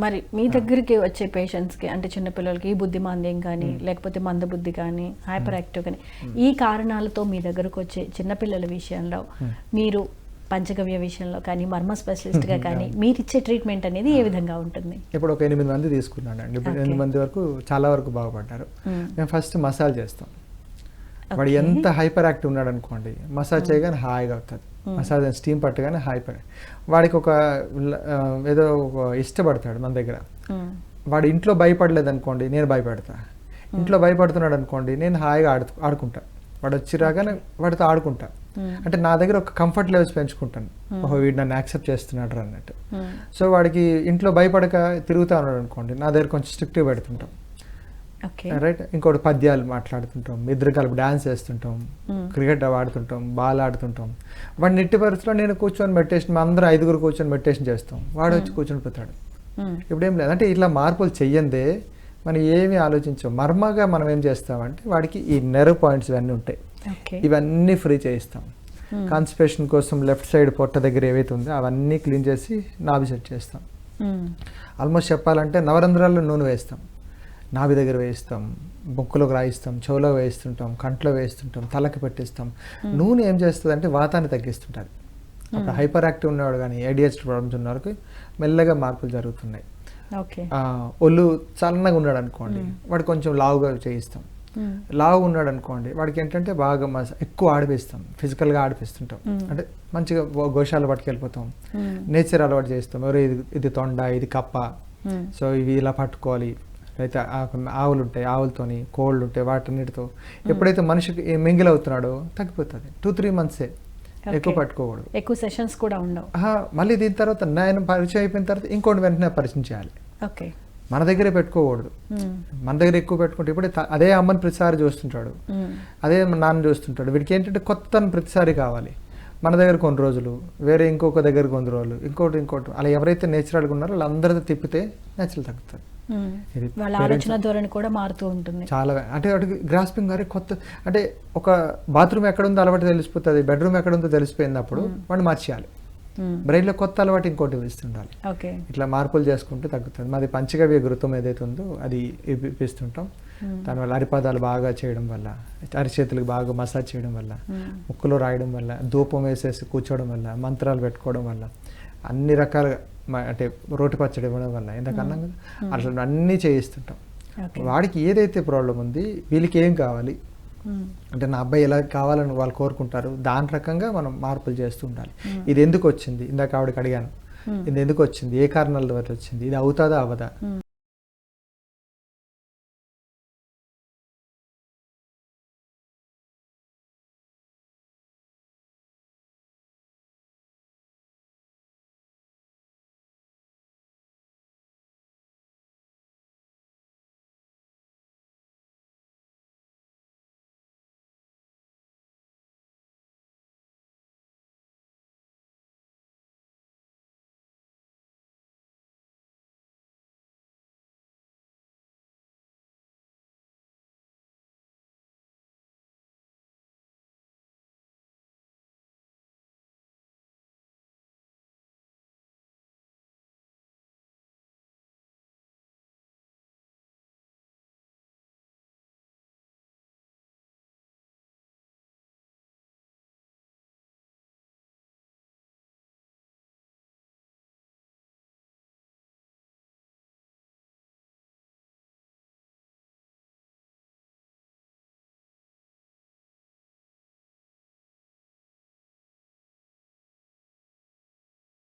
మరి మీ దగ్గరికి వచ్చే పేషెంట్స్కి అంటే చిన్నపిల్లలకి బుద్ధిమాంద్యం కానీ లేకపోతే మందబుద్ధి కానీ హైపర్ యాక్టివ్ కానీ ఈ కారణాలతో మీ దగ్గరకు వచ్చే చిన్నపిల్లల విషయంలో మీరు పంచగవ్య విషయంలో కానీ మర్మ స్పెషలిస్ట్గా కానీ మీరు ఇచ్చే ట్రీట్మెంట్ అనేది ఏ విధంగా ఉంటుంది? ఇప్పుడు ఒక ఎనిమిది మంది తీసుకున్నాను అండి ఇప్పుడు. ఎనిమిది మంది వరకు చాలా వరకు బాగుపడ్డారు. మేము. ఫస్ట్ మసాజ్ చేస్తాం వాడు. ఎంత హైపర్ యాక్టివ్ ఉన్నాడు అనుకోండి మసాజ్ చేయగానే హాయిగా అవుతుంది మసాజ్ స్టీమ్ పట్టగానే హైపర్ వాడికి ఒక ఏదో ఒక ఇష్టపడతాడు మన దగ్గర. మ్మ్. వాడు ఇంట్లో భయపడలేదు అనుకోండి నేను భయపడతా. ఇంట్లో భయపడుతున్నాడు అనుకోండి నేను హాయిగా ఆడు ఆడుకుంటా. వాడు వచ్చి రాగానే వాడితో ఆడుకుంటా. అంటే నా దగ్గర ఒక కంఫర్ట్ లెవెల్స్ పెంచుకుంటాను. ఓహో వీడు నన్ను యాక్సెప్ట్ చేస్తున్నాడు అన్నట్టు. సో వాడికి ఇంట్లో భయపడక తిరుగుతా ఉన్నాడు అనుకోండి నా దగ్గర కొంచెం స్ట్రిక్ట్గా పెడుతుంటాం. రైట్ ఇంకోటి పద్యాలు మాట్లాడుతుంటాం. ఇద్దరు కలిపి డాన్స్ చేస్తుంటాం. మ్మ్. క్రికెట్ ఆడుతుంటాం. బాల్ ఆడుతుంటాం. వాడిని నెట్టి పరిస్థితిలో నేను కూర్చొని మెడిటేషన్ మా అందరూ ఐదుగురు కూర్చొని మెడిటేషన్ చేస్తాం. వాడు వచ్చి కూర్చొని పోతాడు. మ్మ్. ఇప్పుడు ఏం లేదు. అంటే ఇట్లా మార్పులు చెయ్యందే మనం ఏమీ ఆలోచించాం. మర్మగా మనం ఏం చేస్తామంటే వాడికి ఈ నెర్వ్ పాయింట్స్ ఇవన్నీ ఉంటాయి. ఇవన్నీ ఫ్రీ చేయిస్తాం. మ్మ్. కాన్స్టిపేషన్ కోసం లెఫ్ట్ సైడ్ పొట్ట దగ్గర ఏవైతే ఉందో అవన్నీ క్లీన్ చేసి నాభి సెట్ చేస్తాం. ఆల్మోస్ట్ చెప్పాలంటే నవరంధ్రాల్లో నూనె వేస్తాం. నాభి దగ్గర వేయిస్తాం బొక్కులోకి రాయిస్తాం చెవులో వేయిస్తుంటాం కంట్లో వేస్తుంటాం తలకి పెట్టిస్తాం. నూనె ఏం చేస్తుంది అంటే వాతాన్ని తగ్గిస్తుంటుంది. అప్పుడు హైపర్ యాక్టివ్ ఉన్నవాడు కానీ ఏడిహెచ్ ప్రాబ్లమ్స్ ఉన్న వారికి మెల్లగా మార్పులు జరుగుతున్నాయి. ఒళ్ళు చల్లగా ఉన్నాడు అనుకోండి వాడు కొంచెం లావుగా చేయిస్తాం. లావు ఉన్నాడు అనుకోండి వాడికి ఏంటంటే బాగా మస- ఎక్కువ ఆడిపిస్తాం ఫిజికల్గా ఆడిపిస్తుంటాం. అంటే మంచిగా గోశాల పట్టుకెళ్ళిపోతాం. నేచర్ అలవాటు చేస్తాం ఎవరు ఇది ఇది తొండ ఇది కప్ప. సో ఇవి ఇలా పట్టుకోవాలి. అయితే ఆవులు ఉంటాయి ఆవులతోని కోళ్ళు ఉంటాయి వాటన్నిటితో ఎప్పుడైతే మనిషికి మింగిల్ అవుతున్నాడో తగ్గిపోతుంది. టూ త్రీ మంత్సే ఎక్కువ. పట్టుకోకూడదు. ఎక్కువ సెషన్స్ కూడా ఉండవు. మళ్ళీ దీని తర్వాత నేను పరిచయం అయిపోయిన తర్వాత ఇంకోటి వెంటనే పరిచయం చేయాలి. ఓకే. మన దగ్గరే పెట్టుకోకూడదు. మన దగ్గర ఎక్కువ పెట్టుకుంటే ఇప్పుడే అదే అమ్మని ప్రతిసారి చూస్తుంటాడు. అదే నాన్న చూస్తుంటాడు. వీడికి ఏంటంటే కొత్త ప్రతిసారి కావాలి. మన దగ్గర కొన్ని రోజులు వేరే ఇంకొక దగ్గర కొన్ని రోజులు ఇంకోటి ఇంకోటి. అలా ఎవరైతే నేచురల్గా ఉన్నారో వాళ్ళందరితో తిప్పితే నేచురల్ తగ్గుతుంది. వాళ్ళ parents- ఆలోచన ధోరణి కూడా మారుతూ ఉంటుంది. చాలా అంటే గ్రాస్పింగ్ గారి కొత్త అంటే ఒక బాత్రూమ్ ఎక్కడ ఉందో అలవాటు తెలిసిపోతుంది బెడ్రూమ్ ఎక్కడ ఉందో తెలిసిపోయినప్పుడు వాడిని మార్చేయాలి. మ్మ్. బ్రెయిన్లో కొత్త అలవాటు ఇంకోటి ఇస్తుండాలి ఇట్లా మార్పులు చేసుకుంటే తగ్గుతుంది. మాది పంచగవ్య గురుతం ఏదైతే ఉందో అది ఇప్పి- ఇప్పిస్తుంటాం. దానివల్ల అరిపాదాలు బాగా చేయడం వల్ల అరిచేతులకు బాగా మసాజ్ చేయడం వల్ల. ముక్కులో రాయడం వల్ల ధూపం వేసేసి కూర్చోవడం వల్ల మంత్రాలు పెట్టుకోవడం వల్ల అన్ని రకాలుగా అంటే రోటి పచ్చడి ఇవ్వడం వల్ల. ఇందాక అన్నాం కదా అట్లా అన్నీ చేయిస్తుంటాం. వాడికి ఏదైతే ప్రాబ్లం ఉంది వీళ్ళకి ఏం కావాలి. అంటే నా అబ్బాయి ఎలా కావాలని వాళ్ళు కోరుకుంటారు దాని రకంగా మనం మార్పులు చేస్తూ ఉండాలి. ఇది ఎందుకు వచ్చింది? ఇందాక ఆవిడకి అడిగాను. ఇది ఎందుకు వచ్చింది? ఏ కారణాల వల్ల వచ్చింది? ఇది అవుతుందా? అవదా.